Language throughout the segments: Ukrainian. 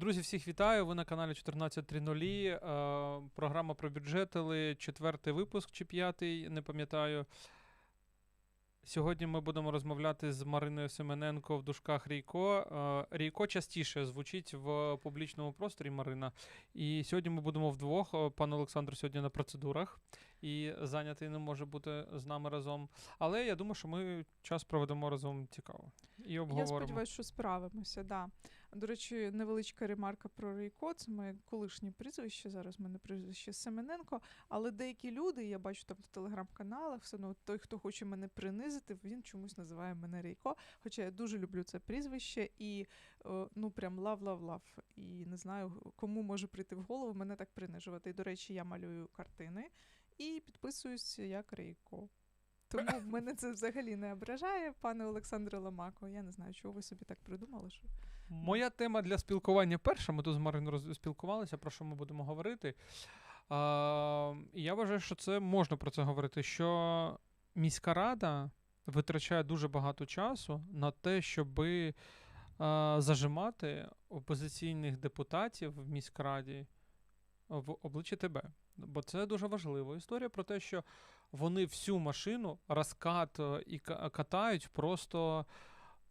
Друзі, всіх вітаю. Ви на каналі 14.00. Е, Програма про бюджетили. Четвертий випуск чи п'ятий, не пам'ятаю. Сьогодні ми будемо розмовляти з Мариною Семененко в дужках Рійко. Е, Рійко частіше звучить в публічному просторі Марина. І сьогодні ми будемо вдвох. Е, Пан Олександр сьогодні на процедурах і зайнятий не може бути з нами разом. Але я думаю, що ми час проведемо разом цікаво. І Я обговоримо. сподіваюся, що справимося. Да. До речі, невеличка ремарка про Рейко. Це моє колишнє прізвище. Зараз мене прізвище Семененко. Але деякі люди, я бачу там в телеграм-каналах, все одно той, хто хоче мене принизити, він чомусь називає мене Рейко. Хоча я дуже люблю це прізвище і е, ну прям лав-лав-лав. І не знаю, кому може прийти в голову мене так принижувати. І, до речі, я малюю картини і підписуюся як Рейко. Тому мене це взагалі не ображає, пане Олександре Ламако. Я не знаю, чого ви собі так придумали. Що... Моя тема для спілкування перша. Ми тут з Мариною роз- спілкувалися, про що ми будемо говорити. А, я вважаю, що це можна про це говорити. Що міська рада витрачає дуже багато часу на те, щоб зажимати опозиційних депутатів в міськраді в обличчя тебе. Бо це дуже важлива історія про те, що вони всю машину розкат е, і катають просто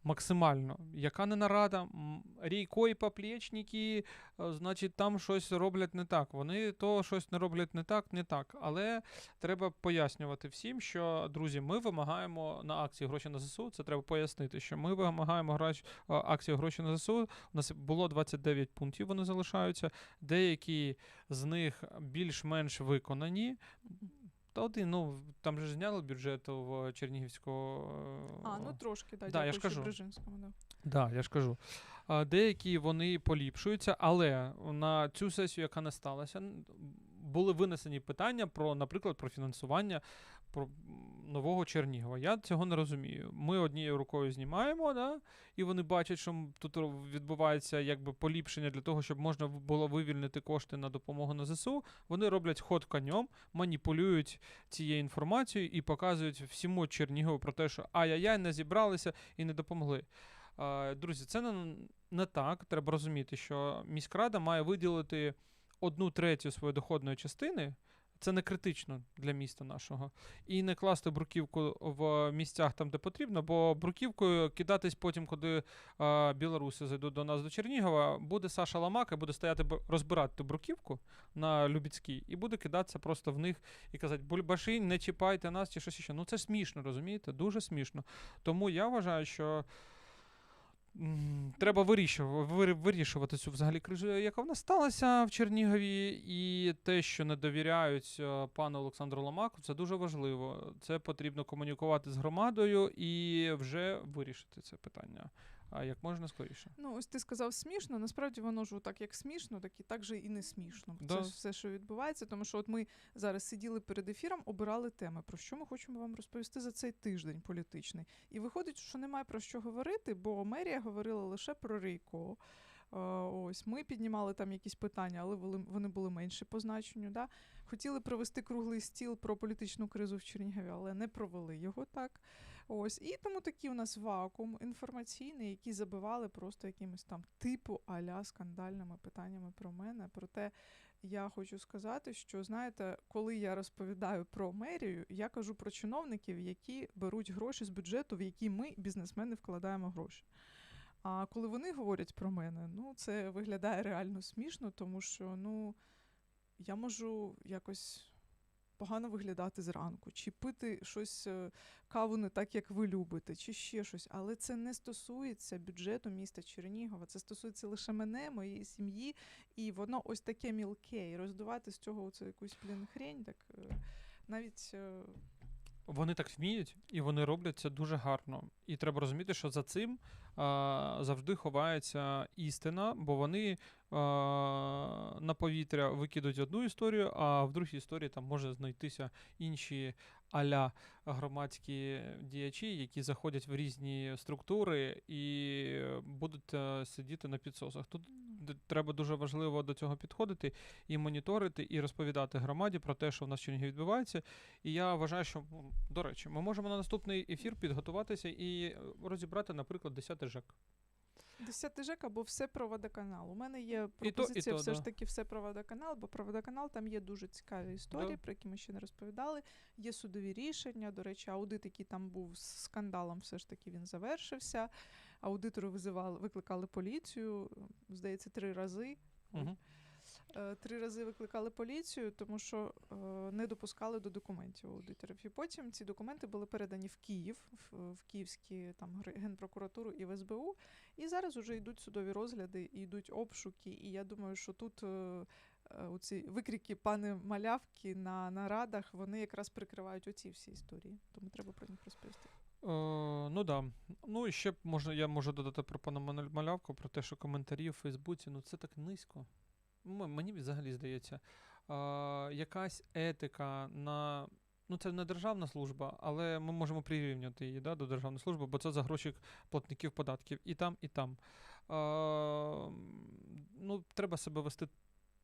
максимально. Яка не нарада, М, Рійко і поплічники, е, значить, там щось роблять не так. Вони то щось не роблять не так, не так. Але треба пояснювати всім, що, друзі, ми вимагаємо на акції гроші на ЗСУ. Це треба пояснити, що ми вимагаємо грач- е, акції гроші на ЗСУ. У нас було 29 пунктів, вони залишаються. Деякі з них більш-менш виконані. Та один, ну там же зняли бюджет в Чернігівського. е, А, ну трошки, да, Да, я ж кажу. Брижинському, да. Да, я ж кажу. Деякі вони поліпшуються, але на цю сесію, яка не сталася, були винесені питання про, наприклад, про фінансування про нового Чернігова. Я цього не розумію. Ми однією рукою знімаємо, да, і вони бачать, що тут відбувається якби поліпшення для того, щоб можна було вивільнити кошти на допомогу на ЗСУ. Вони роблять ход конем, маніпулюють цією інформацією і показують всьому Чернігову про те, що ай-яй-яй, не зібралися і не допомогли. Друзі, це не, не так. Треба розуміти, що міськрада має виділити одну третю своєї доходної частини. Це не критично для міста нашого. І не класти бруківку в місцях там, де потрібно, бо бруківкою кидатись потім, коли е, білоруси зайдуть до нас до Чернігова, буде Саша Ламака, буде стояти розбирати ту бруківку на Любіцькій, і буде кидатися просто в них і казати, бульбаші, не чіпайте нас чи щось ще. Ну це смішно, розумієте? Дуже смішно. Тому я вважаю, що. Треба вирішувати, вирішувати цю взагалі кризу, яка в нас сталася в Чернігові, і те, що не довіряють е, пану Олександру Ломаку, це дуже важливо. Це потрібно комунікувати з громадою і вже вирішити це питання. А як можна скоріше. Ну, ось ти сказав смішно. Насправді воно ж так як смішно, так і так же і не смішно. Да. Це ж все, що відбувається. Тому що от ми зараз сиділи перед ефіром, обирали теми, про що ми хочемо вам розповісти за цей тиждень політичний. І виходить, що немає про що говорити, бо мерія говорила лише про Рейко. Ось ми піднімали там якісь питання, але вони були менші по значенню. Да? Хотіли провести круглий стіл про політичну кризу в Чернігові, але не провели його так. Ось і тому такий у нас вакуум інформаційний, який забивали просто якимось там типу аля скандальними питаннями про мене. Проте я хочу сказати, що знаєте, коли я розповідаю про мерію, я кажу про чиновників, які беруть гроші з бюджету, в які ми, бізнесмени, вкладаємо гроші. А коли вони говорять про мене, ну це виглядає реально смішно, тому що ну я можу якось погано виглядати зранку, чи пити щось е, каву не так, як ви любите, чи ще щось. Але це не стосується бюджету міста Чернігова. Це стосується лише мене, моєї сім'ї, і воно ось таке мілке. І роздувати з цього оце якусь блін хрень, так е, навіть. Вони так вміють, і вони роблять це дуже гарно. І треба розуміти, що за цим а, завжди ховається істина, бо вони на повітря викидуть одну історію, а в другій історії там може знайтися інші аля громадські діячі, які заходять в різні структури і будуть е, сидіти на підсосах. Тут треба дуже важливо до цього підходити і моніторити, і розповідати громаді про те, що в нас в відбувається. І я вважаю, що до речі, ми можемо на наступний ефір підготуватися і е, розібрати, наприклад, 10 ЖЕК. Десятий ЖЕК або все про водоканал. У мене є І то, і пропозиція то, все да. ж таки все про водоканал, бо про водоканал там є дуже цікаві історії, Да. про які ми ще не розповідали. Є судові рішення. До речі, аудит, який там був з скандалом, все ж таки він завершився. Аудитори визивали, викликали поліцію, здається, три рази. Угу. Е, Три рази викликали поліцію, тому що е, не допускали до документів аудиторів. І потім ці документи були передані в Київ, в, Київські там генпрокуратуру і в СБУ. І зараз вже йдуть судові розгляди, і йдуть обшуки. І я думаю, що тут. е, Оці викрики пани малявки на нарадах, вони якраз прикривають оці всі історії. Тому треба про них розповісти. Е, ну да. Ну і ще можна, я можу додати про пана Малявку, про те, що коментарі в Фейсбуці, ну це так низько. Мені взагалі здається, е, якась етика на. Ну, це не державна служба, але ми можемо прирівняти її да, до державної служби, бо це за гроші платників податків і там, і там. Е, ну, треба себе вести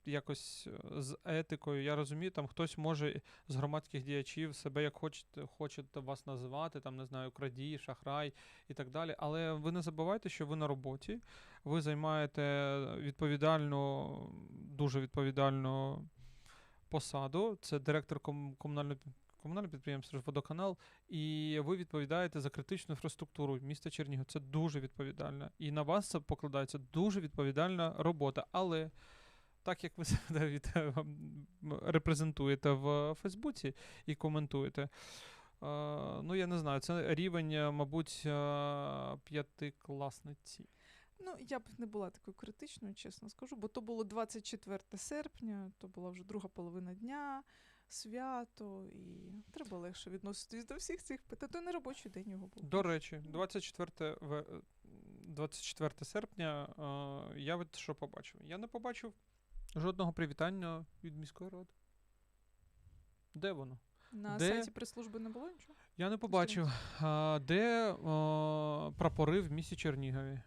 якось е, з етикою. Я розумію, там хтось може з громадських діячів себе як хочете, хочете вас називати, там не знаю, крадій, шахрай і так далі. Але ви не забувайте, що ви на роботі, ви займаєте відповідальну, дуже відповідальну посаду. Це директор ком- комунального пі- комунального підприємства водоканал, і ви відповідаєте за критичну інфраструктуру міста Чернігів. Це дуже відповідально. І на вас це покладається дуже відповідальна робота. Але так як ви себе від, репрезентуєте в Фейсбуці і коментуєте. е, Ну, я не знаю, це рівень, е, мабуть, е, п'ятикласниці. Ну, я б не була такою критичною, чесно скажу, бо то було 24 серпня, то була вже друга половина дня, свято, і треба легше відноситись до всіх цих питань. То не робочий день його був. До речі, 24, ве- е, 24 серпня я от що побачив? Я не побачив жодного привітання від міської ради. Де воно? На Де? сайті прес-служби не було нічого? Я не побачив. А, де е, прапори в місті Чернігові?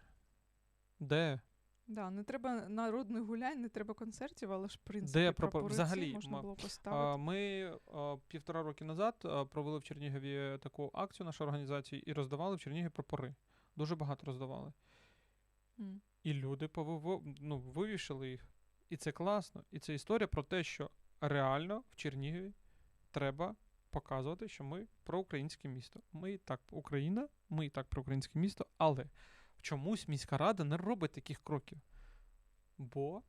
Де? Да, не треба народних гулянь, не треба концертів, але ж в принципі Де прапор- прапори взагалі, можна було А, поставити. Ми е, півтора роки назад провели в Чернігові таку акцію нашої організації і роздавали в Чернігові прапори. Дуже багато роздавали. М. І люди повиво- ну, вивішили їх. І це класно. І це історія про те, що реально в Чернігові треба показувати, що ми проукраїнське місто. Ми і так Україна, ми і так проукраїнське місто, але чомусь міська рада не робить таких кроків. Бо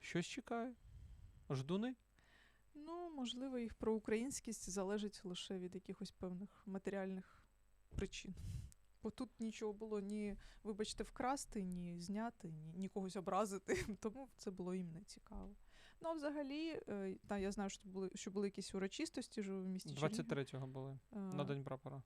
щось чекає. Ждуни. Ну, можливо, їх проукраїнськість залежить лише від якихось певних матеріальних причин. Бо тут нічого було ні, вибачте, вкрасти, ні зняти, ні, ні когось образити. Тому це було їм не цікаво. Ну, а взагалі, е, та, я знаю, що були, що були якісь урочистості ж в місті Чернігів. 23-го були Е, на День прапора.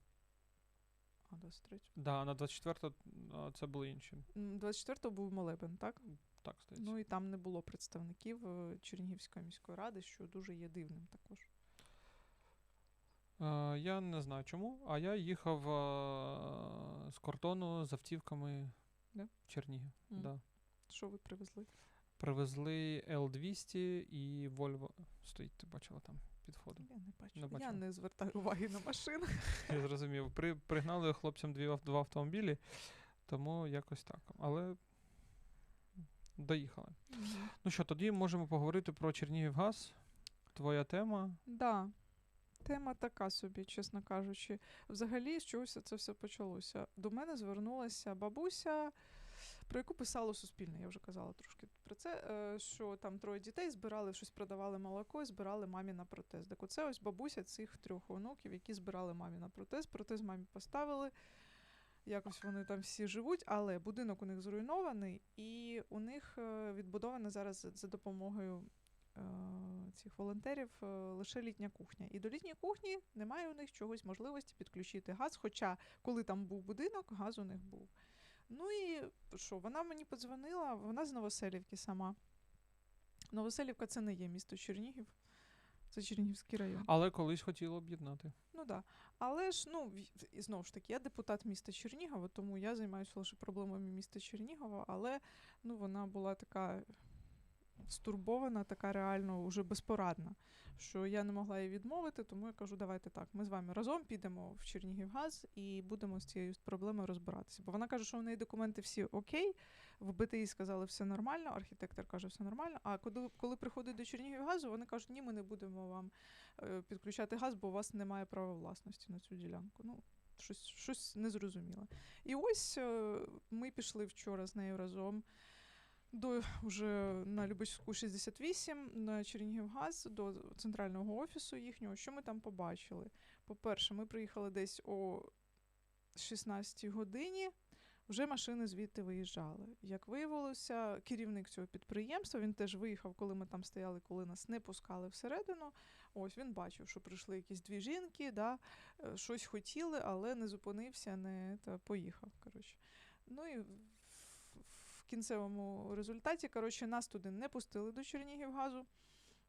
А, 23. Да, на 24-го це були інші. М, 24-го був молебен, так? Так, здається. Ну і там не було представників е, Чернігівської міської ради, що дуже є дивним також. Е, я не знаю чому, а я їхав е, з кордону з автівками Да? в Чернігів. М. Да. Що ви привезли? Привезли L200 і Volvo. Стоїть, ти бачила там під входом. Я не бачу. Не я не звертаю уваги на машину. Я зрозумів. При, пригнали хлопцям дві, два автомобілі, тому якось так. Але доїхали. Ну що, тоді можемо поговорити про Чернігівгаз. Твоя тема. Да. Тема така собі, чесно кажучи. Взагалі, з чогось це все почалося. До мене звернулася бабуся, про яку писало Суспільне, я вже казала трошки про це, е, що там троє дітей збирали, щось продавали молоко і збирали мамі на протез. Так оце ось бабуся цих трьох онуків, які збирали мамі на протез. Протез мамі поставили. Якось вони там всі живуть, але будинок у них зруйнований, і у них е, відбудована зараз за- допомогою цих волонтерів е, лише літня кухня. І до літньої кухні немає у них чогось можливості підключити газ. Хоча, коли там був будинок, газ у них був. Ну і що, вона мені подзвонила, вона з Новоселівки сама. Новоселівка це не є місто Чернігів, це Чернігівський район. Але колись хотіла об'єднати. Ну так. Да. Але ж, ну, і знову ж таки, я депутат міста Чернігова, тому я займаюся лише проблемами міста Чернігова, але ну, вона була така стурбована, така реально уже безпорадна. Що я не могла їй відмовити, тому я кажу, давайте так. Ми з вами разом підемо в Чернігівгаз і будемо з цією проблемою розбиратися. Бо вона каже, що в неї документи всі окей. В БТІ сказали, все нормально, архітектор каже, все нормально. А коли, коли приходить до Чернігівгазу, вони кажуть, ні, ми не будемо вам е, підключати газ, бо у вас немає права власності на цю ділянку. Ну, щось, щось незрозуміле. І ось е, ми пішли вчора з нею разом до вже на Любецьку 68 на Чернігівгаз до центрального офісу їхнього. Що ми там побачили? По-перше, ми приїхали десь о 16 годині. Вже машини звідти виїжджали. Як виявилося, керівник цього підприємства він теж виїхав, коли ми там стояли, коли нас не пускали всередину. Ось він бачив, що прийшли якісь дві жінки, да, е, щось хотіли, але не зупинився, не та, поїхав. Коротше. Ну і кінцевому результаті коротше, нас туди не пустили до Чернігівгазу.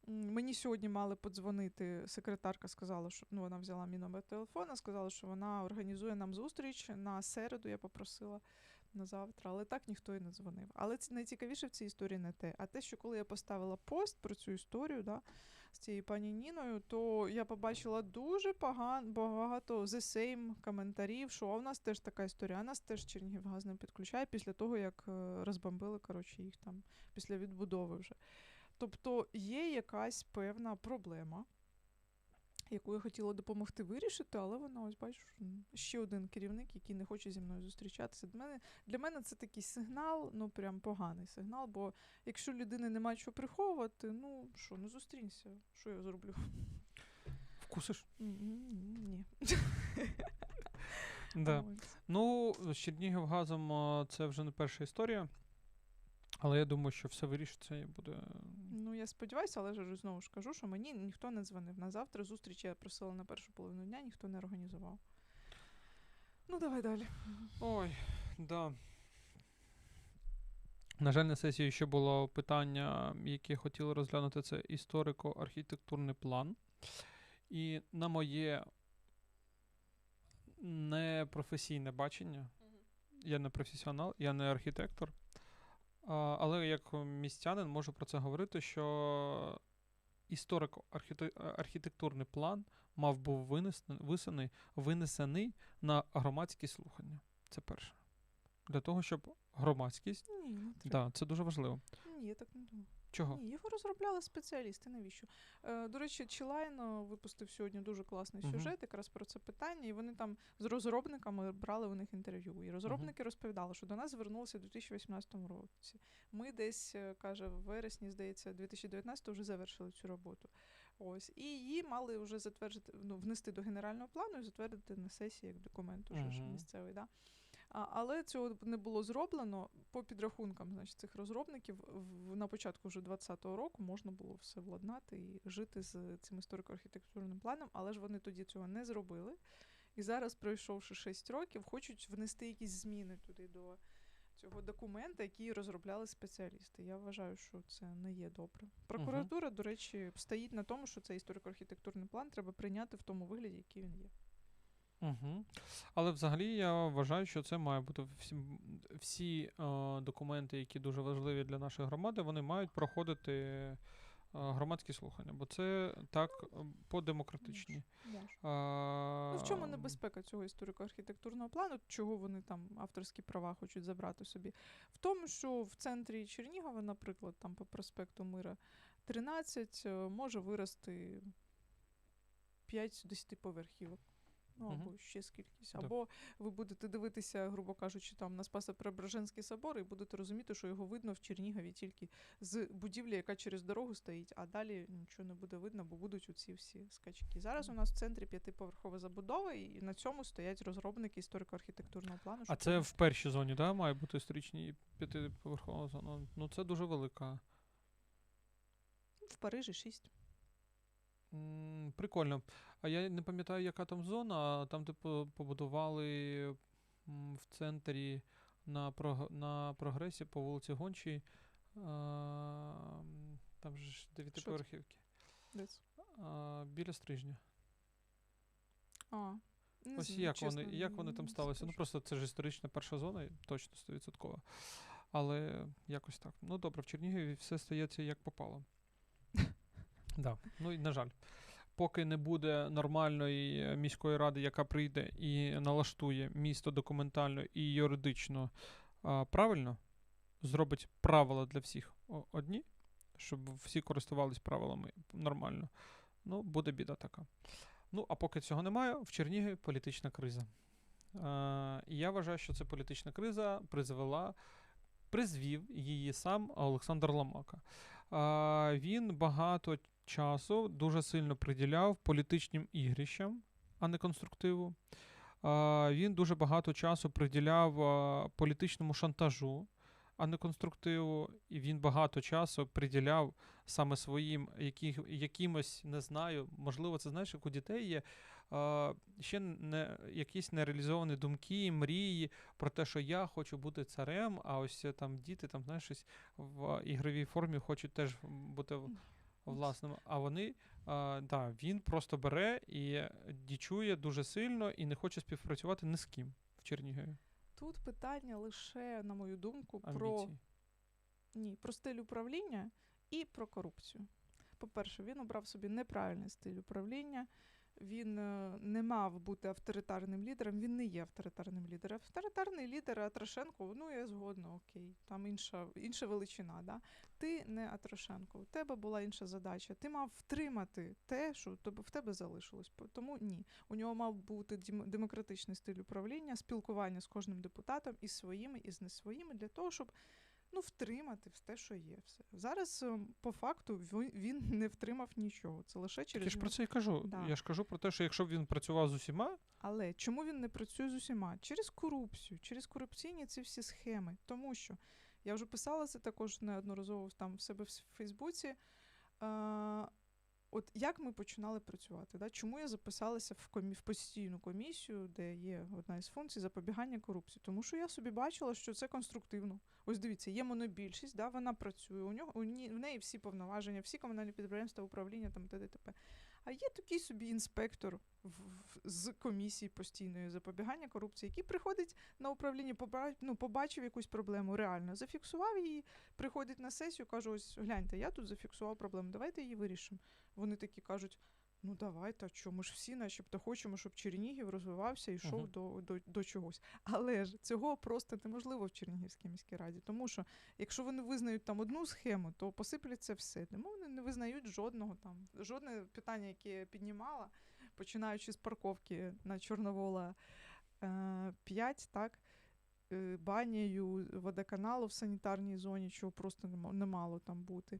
Мені сьогодні мали подзвонити. Секретарка сказала, що ну, вона взяла мій номер телефона, сказала, що вона організує нам зустріч на середу. Я попросила на завтра, але так ніхто і не дзвонив. Але найцікавіше в цій історії не те. А те, що коли я поставила пост про цю історію, да, з цією пані Ніною, то я побачила дуже погано багато the same коментарів, що у нас теж така історія, у нас теж Чернігівгаз не підключає після того, як е, розбомбили коротше, їх там після відбудови вже. Тобто є якась певна проблема, яку я хотіла допомогти вирішити, але вона, ось бачиш, ще один керівник, який не хоче зі мною зустрічатися. Для мене, для мене це такий сигнал, ну прям поганий сигнал. Бо якщо людини немає чого приховувати, ну що, ну зустрінься, що я зроблю? Вкусиш? Ні. Да. Ну, з Чернігівгазом а, це вже не перша історія. Але я думаю, що все вирішиться і буде. Я сподіваюся, але ж знову ж кажу, що мені ніхто не дзвонив. На завтра зустріч я просила на першу половину дня, ніхто не організував. Ну, давай далі. Ой, да. На жаль, на сесії ще було питання, яке хотіли розглянути, це історико-архітектурний план. І на моє непрофесійне бачення, я не професіонал, я не архітектор. Але як містянин можу про це говорити, що історико-архітектурний план мав був винесений, винесений на громадські слухання. Це перше. Для того, щоб громадськість. Ні, не треба. Да, це дуже важливо. Ні, я так не думаю. Чого? Ні, його розробляли спеціалісти. Навіщо? Е, до речі, Чилайн е, випустив сьогодні дуже класний сюжет якраз про це питання, і вони там з розробниками брали у них інтерв'ю. І розробники розповідали, що до нас звернулися у 2018 році. Ми десь, е, каже, в вересні, здається, 2019 вже завершили цю роботу. Ось. І її мали вже затвердити, ну, внести до генерального плану і затвердити на сесії як документ уже Мгм. місцевий. Да? А, але цього не було зроблено по підрахункам значить, цих розробників. В, на початку вже 2020 року можна було все владнати і жити з цим історико-архітектурним планом, але ж вони тоді цього не зробили. І зараз, пройшовши 6 років, хочуть внести якісь зміни туди до цього документа, який розробляли спеціалісти. Я вважаю, що це не є добре. Прокуратура, до речі, стоїть на тому, що цей історико-архітектурний план треба прийняти в тому вигляді, який він є. Угу. Але взагалі я вважаю, що це має бути всі, всі е, документи, які дуже важливі для нашої громади, вони мають проходити е, громадські слухання, бо це так е, по-демократичні. Може. Ну, в чому небезпека цього історико-архітектурного плану? Чого вони там авторські права хочуть забрати собі? В тому, що в центрі Чернігова, наприклад, там по проспекту Мира 13 е, може вирости 5 10-поверхівок. Ну, або ще скількись. Або ви будете дивитися, грубо кажучи, там на Спасо-Преображенський собор, і будете розуміти, що його видно в Чернігові тільки з будівлі, яка через дорогу стоїть, а далі нічого не буде видно, бо будуть оці всі скачки. Зараз у нас в центрі п'ятиповерхова забудова, і на цьому стоять розробники історико-архітектурного плану. А це в першій зоні, да, має бути історичній п'ятиповерхова зона. Ну це дуже велика. в Парижі 6. М, Прикольно. А я не пам'ятаю, яка там зона, а там, де по- побудували м, в центрі на, прог- на прогресі по вулиці Гончій. а, м, Там же ж дев'ятиповерхівки. Десь. А, Біля стрижня. А, не Ось знаю, як чесно, вони, як вони там не сталися? Ну скажу. просто це ж історична перша зона, і точно 100%. Але якось так. Ну добре, в Чернігові все стається як попало. Да. Ну і на жаль. Поки не буде нормальної міської ради, яка прийде і налаштує місто документально і юридично а, правильно, зробить правила для всіх одні, щоб всі користувались правилами нормально. Ну, буде біда така. Ну, а поки цього немає, в Чернігові політична криза. Е, я вважаю, що ця політична криза призвела, призвів її сам Олександр Ломака. Е, він багато часу дуже сильно приділяв політичним ігрищам, а не конструктиву. Він дуже багато часу приділяв політичному шантажу, а не конструктиву. І він багато часу приділяв саме своїм яких, якимось, не знаю, можливо, це знаєш, як у дітей є ще не якісь нереалізовані думки, мрії про те, що я хочу бути царем, а ось е, там діти, там, знаєш, щось в ігровій формі хочуть теж бути в- власними. А вони, а, да, він просто бере і дічує дуже сильно і не хоче співпрацювати ні з ким в Чернігові. Тут питання лише, на мою думку, про Амбіції. Ні, про стиль управління і про корупцію. По-перше, він обрав собі неправильний стиль управління. Він е, не мав бути авторитарним лідером, він не є авторитарним лідером. Авторитарний лідер Атрошенко, ну я згодна, окей, там інша, інша величина. Да? Ти не Атрошенко, у тебе була інша задача. Ти мав втримати те, що в тебе- залишилось. Тому ні. У нього мав бути дем- демократичний стиль управління, спілкування з кожним депутатом і своїми, і з не своїми, для того, щоб ну, втримати те, що є. Все. Зараз, ем, по факту, він- не втримав нічого. Це лише Так через. я ж про це і кажу. Да. Я ж кажу про те, що якщо б він працював з усіма, Але чому він не працює з усіма? Через корупцію, через корупційні ці всі схеми. Тому що я вже писала це також неодноразово там в себе в Фейсбуці. От як ми починали працювати? Да? Чому я записалася в, комі- в постійну комісію, де є одна із функцій запобігання корупції? Тому що я собі бачила, що це конструктивно. Ось дивіться, є монобільшість, да, вона працює. У нього у ні- в неї всі повноваження, всі комунальні підприємства, управління там т.д. т.п. А є такий собі інспектор в, в- з комісії постійної запобігання корупції, який приходить на управління, поба- ну, побачив якусь проблему, реально зафіксував її, приходить на сесію, каже: ось гляньте, я тут зафіксував проблему, давайте її вирішимо. Вони такі кажуть. Ну давайте, що ми ж всі, начебто, хочемо, щоб Чернігів розвивався і йшов Мгм. до, до, до чогось. Але ж цього просто неможливо в Чернігівській міській раді. Тому що якщо вони визнають там одну схему, то посипляться все. Тому вони не визнають жодного там. Жодне питання, яке я піднімала, починаючи з парковки на Чорновола е, 5, так. е, водоканалу в санітарній зоні, чого просто не мало там бути.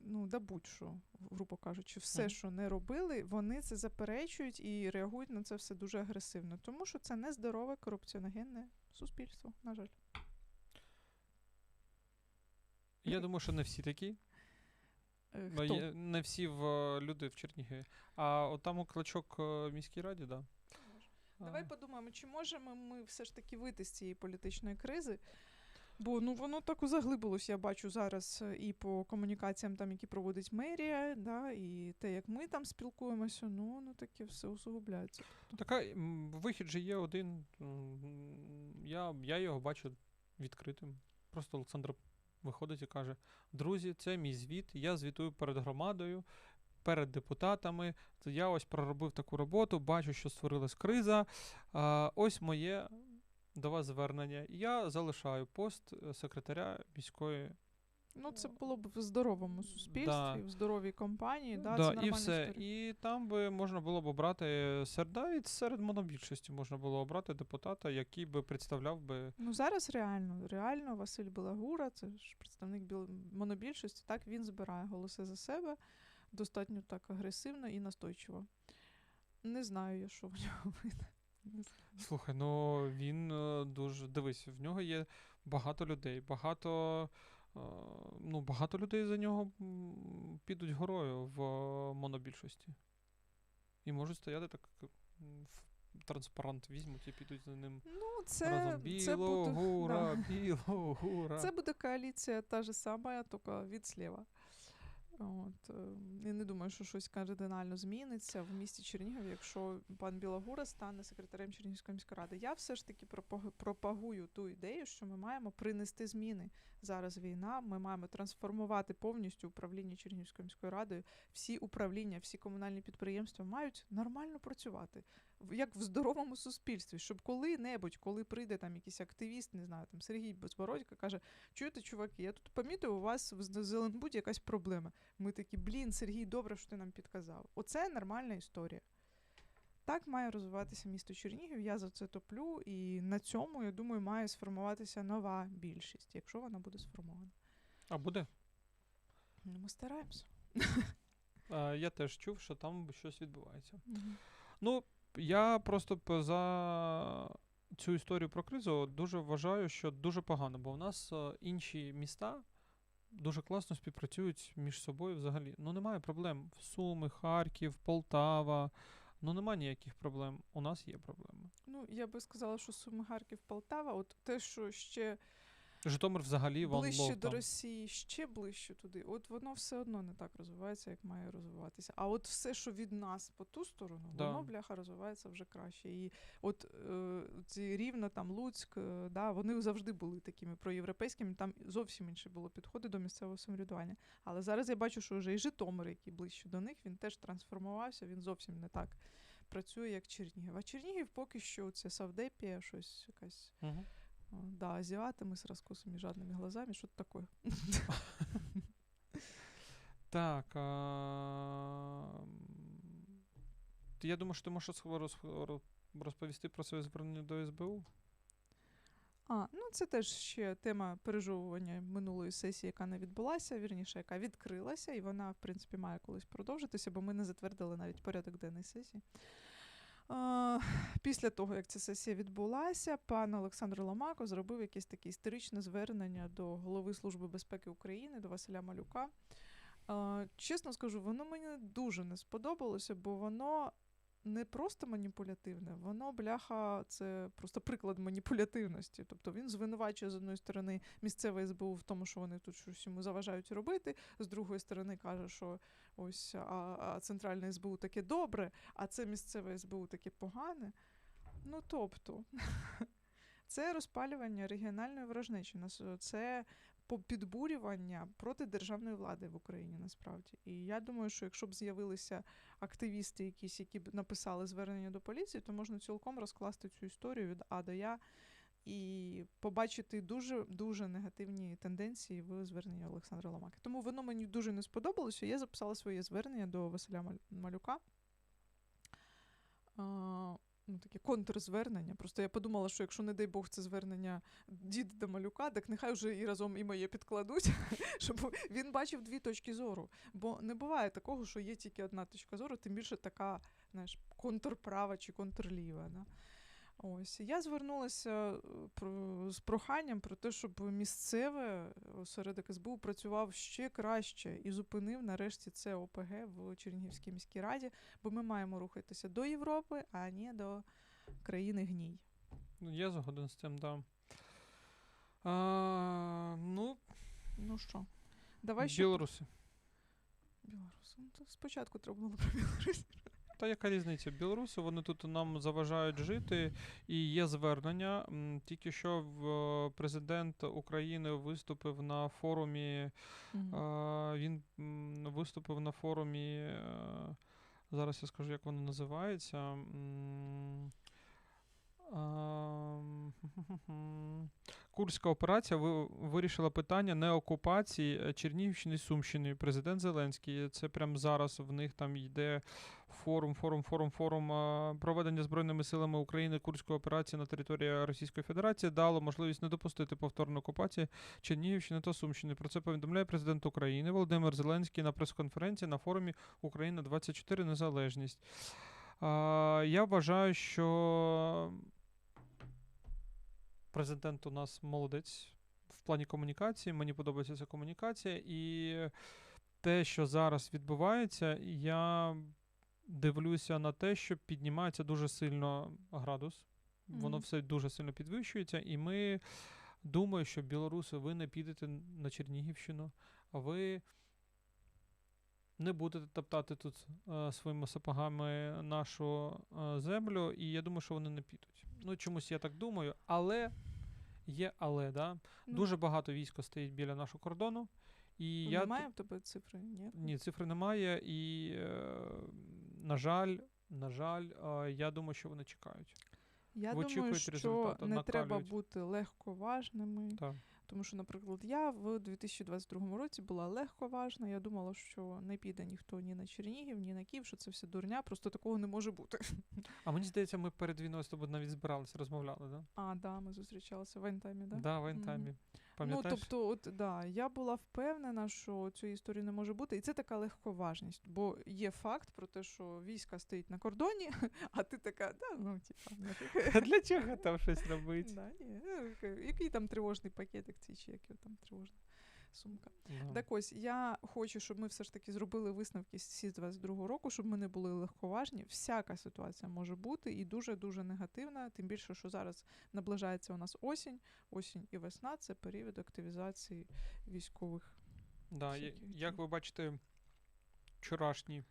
Ну, да будь-що, грубо кажучи, все, що не робили, вони це заперечують і реагують на це все дуже агресивно. Тому що це нездорове корупціоногенне суспільство, на жаль. я думаю, що не всі такі. Е, Хто? є- не всі в е, люди в Чернігові. А от там у клочок е, в міській раді, да. Давай подумаємо, чи можемо ми все ж таки вийти з цієї політичної кризи. Бо ну воно так заглибилось, я бачу зараз е, і по комунікаціям, там, які проводить мерія, да, і те, як ми там спілкуємося, ну воно таке все усугубляється. Така вихід же є один. Я, я його бачу відкритим. Просто Олександр виходить і каже: Друзі, це мій звіт. Я звітую перед громадою, перед депутатами. Це я ось проробив таку роботу, бачу, що створилась криза. Ось моє до вас звернення. Я залишаю пост е, секретаря міської Ну, це було б в здоровому суспільстві, Да. в здоровій компанії, да, да, це і все. історія. І там би можна було б обрати серед, навіть серед монобільшості можна було обрати депутата, який би представляв би. Ну зараз реально, реально Василь Белагура, це ж представник біл... монобільшості, так він збирає голоси за себе достатньо так агресивно і настойчиво. Не знаю я, що в нього вийде. Слухай, ну він е, дуже дивись, в нього є багато людей, багато. е, Ну, багато людей за нього підуть горою в е, монобільшості. І можуть стояти так в транспарант візьмуть і підуть за ним Ну, це, разом. це, буде, Білогура, да. білогура. це буде коаліція та ж сама, тільки від сліва. От, е, я не думаю, що щось кардинально зміниться в місті Чернігів, якщо пан Білогура стане секретарем Чернігівської міської ради. Я все ж таки пропаг- пропагую ту ідею, що ми маємо принести зміни. Зараз війна, ми маємо трансформувати повністю управління Чернігівською міською радою. Всі управління, всі комунальні підприємства мають нормально працювати, як в здоровому суспільстві, щоб коли-небудь, коли прийде там якийсь активіст, не знаю, там Сергій Безбородько, каже, чуєте, чуваки, я тут помітив, у вас в Зеленбуді якась проблема. Ми такі, блін, Сергій, добре, що ти нам підказав. Оце нормальна історія. Так має розвиватися місто Чернігів. Я за це топлю, і на цьому, я думаю, має сформуватися нова більшість, якщо вона буде сформована. А буде? Ну, Ми стараємося. Я теж чув, що там щось відбувається. Ну, я просто за цю історію про кризу дуже вважаю, що дуже погано, бо в нас е, інші міста дуже класно співпрацюють між собою взагалі. Ну, немає проблем. Суми, Харків, Полтава. Ну, немає ніяких проблем. У нас є проблеми. Ну, я би сказала, що Суми, Харків, Полтава, от те, що ще Житомир взагалі вон ближче лов до там. Росії, ще ближче туди, от воно все одно не так розвивається, як має розвиватися. А от все, що від нас по ту сторону, Да. воно бляха розвивається вже краще. І от е, ці рівно там Луцьк, е, да, вони завжди були такими проєвропейськими, там зовсім інше було підходи до місцевого самоврядування. Але зараз я бачу, що вже і Житомир, який ближче до них, він теж трансформувався, він зовсім не так працює, як Чернігів. А Чернігів поки що це Савдепія, щось якась. Угу. О, Да, азиаты мы с раскосыми жадными глазами, что-то такое. Так. А... м, Я думаю, що ти можеш роз- роз- роз- розповісти про своє звернення до СБУ. А, ну це теж ще тема пережовування минулої сесії, яка не відбулася, вірніше, яка відкрилася, і вона, в принципі, має колись продовжитися, бо ми не затвердили навіть порядок денний сесії. Після того, як ця сесія відбулася, пан Олександр Ломако зробив якесь таке історичне звернення до голови Служби безпеки України, до Василя Малюка. Чесно скажу, воно мені дуже не сподобалося, бо воно не просто маніпулятивне, воно, бляха, це просто приклад маніпулятивності. Тобто він звинувачує з одної сторони місцеве СБУ в тому, що вони тут щось йому заважають робити, з другої сторони каже, що ось а, а центральне СБУ таке добре, а це місцеве СБУ таке погане. Ну тобто, це розпалювання регіональної ворожнечі. Це підбурювання проти державної влади в Україні насправді. І я думаю, що якщо б з'явилися активісти, якісь, які б написали звернення до поліції, то можна цілком розкласти цю історію від А до Я і побачити дуже дуже негативні тенденції в зверненні Олександра Ломаки. Тому воно мені дуже не сподобалося. Я записала своє звернення до Василя Малюка. Таке контрзвернення. Просто я подумала, що якщо, не дай Бог, це звернення дід до малюка, так нехай вже і разом і моє підкладуть, щоб він бачив дві точки зору. Бо не буває такого, що є тільки одна точка зору, тим більше така, знаєш, контрправа чи контрліва. Да? Ось я звернулася е, з проханням про те, щоб місцеве осередок СБУ працював ще краще і зупинив нарешті це ОПГ в Чернігівській міській раді, бо ми маємо рухатися до Європи, а не до країни гній. Ну, Я згоден з цим, да. А, ну, Ну що, давай ще білоруси. Білорус. Ну, спочатку треба було про Білорусь. Та яка різниця? Білоруси вони тут нам заважають жити, і є звернення. Тільки що в, е, президент України виступив на форумі. А, він виступив на форумі. е, Зараз я скажу, як воно називається. Курська операція вирішила питання неокупації е, Чернігівщини і Сумщини. Президент Зеленський. Це прямо зараз в них там йде форум, форум, форум, форум проведення Збройними силами України Курської операції на території Російської Федерації дало можливість не допустити повторної окупації Чернігівщини та Сумщини. Про це повідомляє президент України Володимир Зеленський на прес-конференції на форумі Україна 24 Незалежність. Я вважаю, що президент у нас молодець в плані комунікації. Мені подобається ця комунікація. І те, що зараз відбувається, я дивлюся на те, що піднімається дуже сильно градус. Воно Мгм. все дуже сильно підвищується, і ми думаю, що білоруси, ви не підете на Чернігівщину, а ви не будете топтати тут е, своїми сапогами нашу е, землю, і я думаю, що вони не підуть. Ну, чомусь я так думаю, але є але, да? Ну, Дуже багато війська стоїть біля нашого кордону. І ну, я Немає в тебе цифри? Ні? ні, цифри немає, і, е, на жаль, на жаль, е, я думаю, що вони чекають. Я Ви думаю, що не треба бути легковажними. Так. Тому що, наприклад, я в 2022 році була легковажна. Я думала, що не піде ніхто ні на Чернігів, ні на Київ, що це все дурня, просто такого не може бути. А мені здається, ми перед війною з тобою навіть збиралися, розмовляли, да? А, да, ми зустрічалися в Ентаймі, да? Да, в. Ентаймі. Ну, Пам'ятаєш? тобто, от да, я була впевнена, що цієї історії не може бути, і це така легковажність, бо є факт про те, що війська стоїть на кордоні, а ти така, да, ну типа, нафіг. А для чого там щось робити? Да, ні, е, який там тривожний пакетик цей, чи який там тривожна сумка. Да. Так ось я хочу, щоб ми все ж таки зробили висновки з сі 22 року, щоб ми не були легковажні. Всяка ситуація може бути і дуже дуже негативна. Тим більше, що зараз наближається у нас осінь, осінь і весна це період активізації військових. Да, я- як ви бачите, вчорашній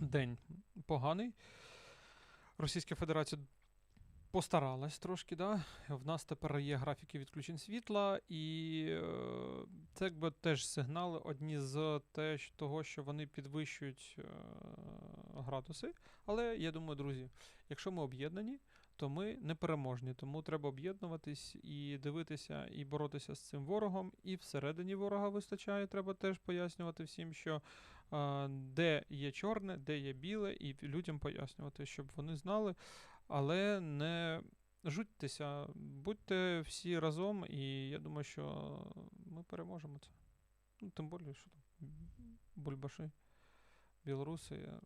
день поганий. Російська Федерація постаралась трошки, да? В нас тепер є графіки відключень світла, і е, це якби теж сигнали одні з того, що вони підвищують е, градуси. Але я думаю, друзі, якщо ми об'єднані, то ми непереможні. Тому треба об'єднуватись і дивитися, і боротися з цим ворогом. І всередині ворога вистачає. Треба теж пояснювати всім, що а, де є чорне, де є біле, і людям пояснювати, щоб вони знали, але не жуттеся, будьте всі разом, і я думаю, що ми переможемо це. Ну, тим більше, що там бульбаши. Білоруси. е,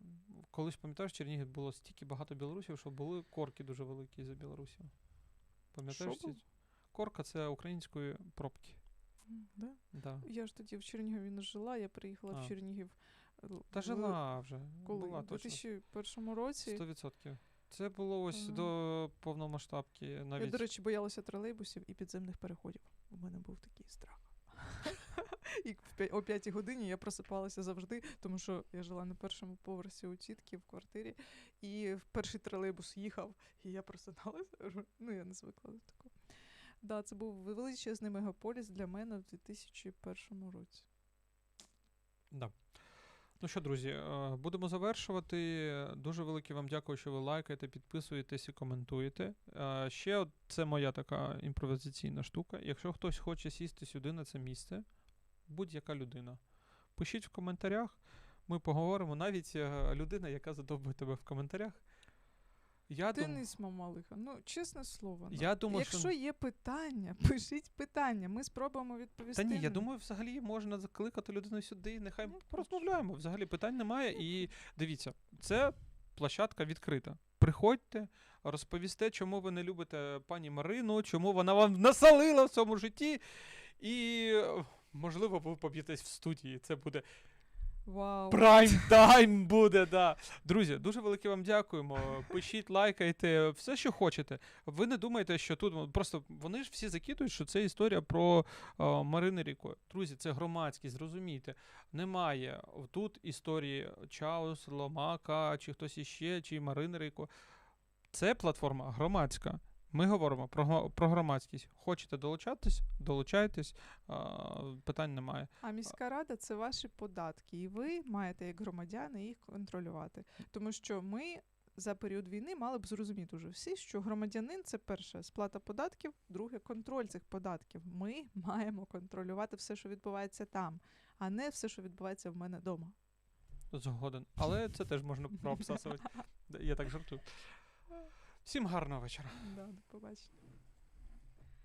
Колись пам'ятаєш, в Чернігів було стільки багато білорусів, що були корки дуже великі за білорусів. Пам'ятаєш? Що ці- Корка це української пробки. Да? Да. Я ж тоді в Чернігові не жила, я приїхала А. в Чернігів. Та жила вже. коли? Була в точно. 2001 році. 100%. Це було ось Ага. до повномасштабки. навіть. Я, до речі, боялася тролейбусів і підземних переходів. У мене був такий страх. І о п'ятій годині я просипалася завжди, тому що я жила на першому поверсі у тітки в квартирі, і в перший тролейбус їхав, і я просиналася. Ну, я не звикла до такого. Да, це був величезний мегаполіс для мене в 2001 році. Да. Ну що, друзі, е, будемо завершувати. Дуже велике вам дякую, що ви лайкаєте, підписуєтесь і коментуєте. Е, Ще це моя така імпровізаційна штука. Якщо хтось хоче сісти сюди на це місце, будь-яка людина, пишіть в коментарях, ми поговоримо. Навіть е, людина, яка задовбує тебе в коментарях. Я, дум... Денис Мамалиха, ну чесне слово. Ну, я думаю, якщо що. є питання, пишіть питання. Ми спробуємо відповісти. Та ні, я на- думаю, взагалі можна закликати людину сюди, нехай Як порозмовляємо. Взагалі питань немає. І дивіться, це площадка відкрита. Приходьте, розповісте, чому ви не любите пані Марину, чому вона вам насалила в цьому житті. І, е, можливо, ви поб'єтесь в студії. Це буде Вау. прайм тайм буде. Да. Друзі, дуже велике вам дякуємо. Пишіть, лайкайте, все, що хочете. Ви не думайте, що тут просто вони ж всі закидують, що це історія про е, Марини Ріко. Друзі, це громадськість, зрозумійте. Немає тут історії Чаус, Ломака, чи хтось іще, чи Марини Ріко. Це платформа громадська. Ми говоримо про, про громадськість. Хочете долучатись? Долучайтесь, питань немає. А міська рада це ваші податки, і ви маєте як громадяни їх контролювати. Тому що ми за період війни мали б зрозуміти уже всі, що громадянин це перше сплата податків, друге контроль цих податків. Ми маємо контролювати все, що відбувається там, а не все, що відбувається в мене вдома. Згоден. Але це теж можна прообсасувати. Я так жартую. Всім гарного вечора. Да, до побачення.